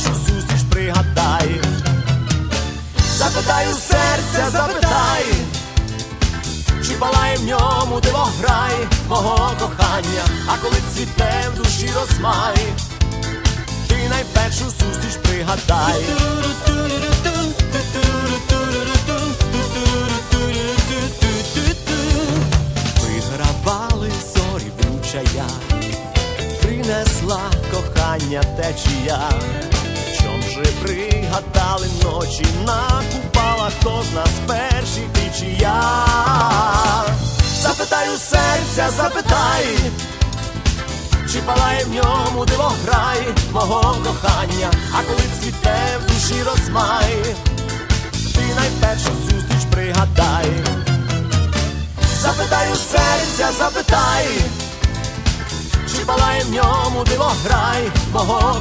найпершу зустріч пригадай. Запитай у серця, запитай, чи палає в ньому дивограй мого кохання, а коли цвіте в душі розмай, ти найпершу зустріч пригадай. Вигравали зорі вручая, принесла кохання течія. Чом же пригадали ночі на купалах, хто з нас перший ти чи я? Запитай у серця, запитай, чи палає в ньому дивограй мого кохання, а коли цвіте в душі розмай, ти найпершу зустріч пригадай. Запитай у серця, запитай, чи палає в ньому дивограй мого кохання.